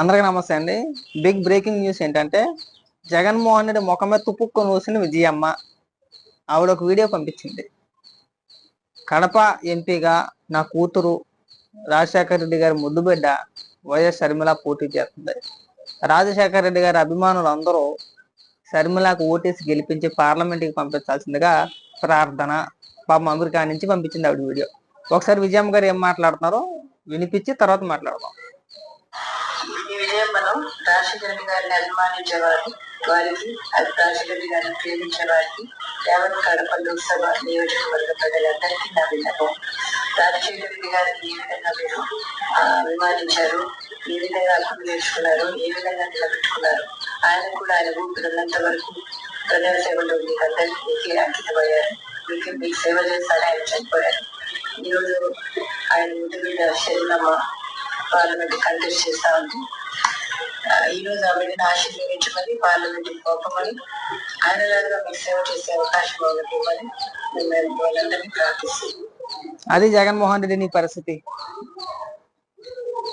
అందరికీ నమస్తే అండి. బిగ్ బ్రేకింగ్ న్యూస్ ఏంటంటే జగన్మోహన్ రెడ్డి ముఖం మీద తుప్పుక్కొని చూసిన విజయమ్మ. ఆవిడ ఒక వీడియో పంపించింది. కడప ఎంపీగా నా కూతురు రాజశేఖర రెడ్డి గారి ముద్దుబిడ్డ వైఎస్ షర్మిల పోటీ చేస్తుంది. రాజశేఖర రెడ్డి గారి అభిమానులు అందరూ షర్మిలకు ఓటేసి గెలిపించి పార్లమెంట్కి పంపించాల్సిందిగా ప్రార్థన పాపం అమెరికా నుంచి పంపించింది ఆవిడ వీడియో. ఒకసారి విజయమ్మ గారు ఏం మాట్లాడుతున్నారో వినిపించి తర్వాత మాట్లాడదాం. ఈ మనం రాజశేఖర గారిని అభిమానించే వారికి వారికి రాజశేఖర గారిని ప్రేమించే వారికి యావత్ కడప లోక్సభ నియోజకవర్గ ప్రజలందరికీ నా విన్నపం. రాజశేఖర గారిని ఏ విధంగా మీరు అభిమానించారు ఏ విధంగా అర్థం నేర్చుకున్నారు ఏ విధంగా నిలబెట్టుకున్నారు? ఆయన కూడా ఆయన ఊపిరినంత వరకు ప్రజల సేవలో మీకు అందరికీ మీకే అంకితమయ్యారు. మీకు మీకు సేవ చేస్తారని ఆయన చనిపోయారు ఈరోజు ఆయన ఇంటి మీద శరీరమ్మ పార్లమెంట్ కంటెస్ట్ చేస్తా ఉంది. ఆ, ఈ రోజు ఆవిడని ఆశీర్వదించమని పార్లమెంట్ పంపమని ఆయన లాగా మీకు సేవ చేసే అవకాశం వాళ్ళకి ఇవ్వమని మేము వాళ్ళందరినీ ప్రార్థిస్తున్నాం. అది జగన్మోహన్ రెడ్డి నీ పరిస్థితి.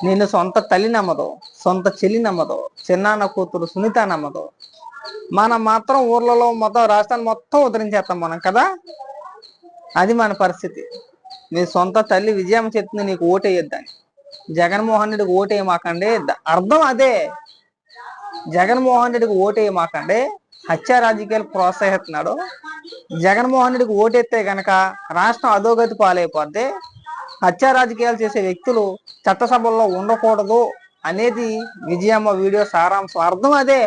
నిన్ను సొంత తల్లి నమ్మదు సొంత చెల్లి నమ్మదు చిన్నాన్న కూతురు సునీత నమ్మదు. మనం మాత్రం ఊర్లలో మొత్తం రాష్ట్రాన్ని మొత్తం ఉద్ధరించేస్తాం మనం కదా? అది మన పరిస్థితి. నీ సొంత తల్లి విజయం చెప్తుంది నీకు ఓటేయొద్దని. జగన్మోహన్ రెడ్డికి ఓటేయమాకండి. అర్థం అదే. జగన్మోహన్ రెడ్డికి ఓటేయమాకండి. హత్య రాజకీయాలు ప్రోత్సహిస్తున్నాడు. జగన్మోహన్ రెడ్డికి ఓటెత్తే గనక రాష్ట్రం అధోగతి పాలైపోద్ది. హత్య రాజకీయాలు చేసే వ్యక్తులు చట్టసభల్లో ఉండకూడదు అనేది విజయమ్మ వీడియో సారాంశం. అర్థం అదే.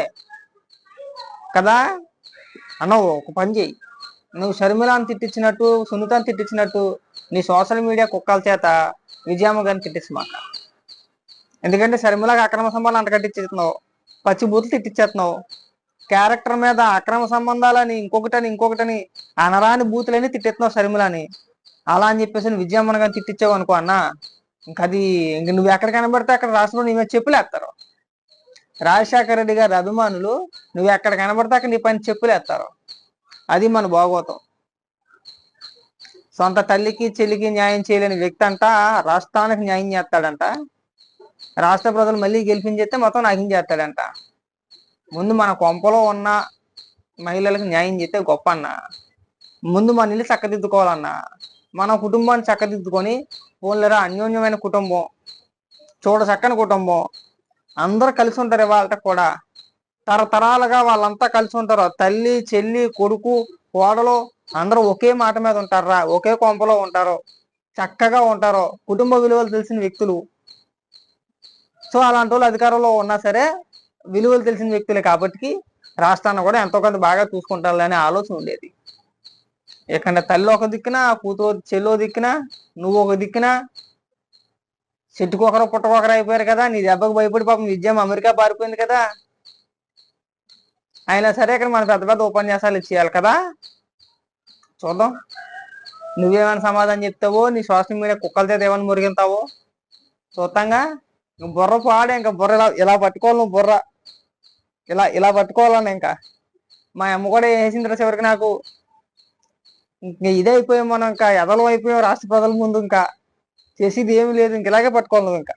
కదా? అన్నవు ఒక పని చేయి నువ్వు షర్మిలాని తిట్టించినట్టు సునీతని తిట్టించినట్టు నీ సోషల్ మీడియా కుక్కల చేత విజయమ్మ గారిని తిట్టించమాక ఎందుకంటే షర్మిలాకి అక్రమ సంబంధాలు అంటగట్టించేస్తున్నావు పచ్చి బూతులు తిట్టించేస్తున్నావు క్యారెక్టర్ మీద అక్రమ సంబంధాలని ఇంకొకటని ఇంకొకటని అనరాని బూతులని తిట్టేస్తున్నావు షర్మిలని. అలా అని చెప్పేసి నువ్వు విజయమ్మని కానీ తిట్టించావు అనుకో అన్న ఇంకా అది ఇంక నువ్వు ఎక్కడ కనబడితే అక్కడ రాష్ట్రంలో నీ మీద చెప్పులేస్తారు రాజశేఖర రెడ్డి గారి అభిమానులు నువ్వు ఎక్కడ కనబడితే అక్కడ నీ పైన చెప్పులేస్తారు అది మన బాగోతాం. సొంత తల్లికి చెల్లికి న్యాయం చేయలేని వ్యక్తి అంట రాష్ట్రానికి న్యాయం చేస్తాడంట. రాష్ట్ర ప్రజలు మళ్ళీ గెలిపించేస్తే మొత్తం నాకేం చేస్తాడంట. ముందు మన కొంపలో ఉన్న మహిళలకు న్యాయం చేస్తే గొప్ప అన్న. ముందు మన ఇల్లు చక్కదిద్దుకోవాలన్న. మన కుటుంబాన్ని చక్కదిద్దుకొని పోలేరా అన్యోన్యమైన కుటుంబం చూడ చక్కని కుటుంబం. అందరూ కలిసి ఉంటారు ఇవాళ కూడా. తరతరాలుగా వాళ్ళంతా కలిసి ఉంటారు. తల్లి చెల్లి కొడుకు కోడలు అందరూ ఒకే మాట మీద ఉంటారా? ఒకే కొంపలో ఉంటారు? చక్కగా ఉంటారు? కుటుంబ విలువలు తెలిసిన వ్యక్తులు. సో అలాంటి వాళ్ళు అధికారంలో ఉన్నా సరే విలువలు తెలిసిన వ్యక్తులే కాబట్టి రాష్ట్రాన్ని కూడా ఎంతో కొంత బాగా చూసుకుంటారనే ఆలోచన ఉండేది. ఇక్కడ తల్లి ఒక దిక్కున కూతురు చెల్లో దిక్కున నువ్వు ఒక దిక్కున. చెట్టుకొకరు పుట్టకొకరు అయిపోయారు కదా నీ దెబ్బకు భయపడి పాపం విద్యం అమెరికా పారిపోయింది కదా. అయినా సరే ఇక్కడ మన పెద్ద పెద్ద ఉపన్యాసాలు ఇచ్చేయాలి కదా. చూద్దాం. నువ్వేమైనా సమాధానం చెప్తావో నీ సోషల్ మీడియా కుక్కల చేత ఏమైనా మురిగింతావో చూద్దాంగా. బుర్ర పాడే ఇంకా బుర్ర ఇలా ఇలా పట్టుకోవాలి నువ్వు బుర్ర. ఇలా ఇలా పట్టుకోవాలని ఇంకా. మా అమ్మ కూడా వేసిన తర్వాత చివరికి నాకు. ఇంక ఇదే అయిపోయాం మనం ఇంకా ఎదలం అయిపోయాం రాష్ట్ర ప్రజల ముందు ఇంకా. చేసేది ఏమీ లేదు ఇంక ఇలాగే పట్టుకోవాలి ఇంకా.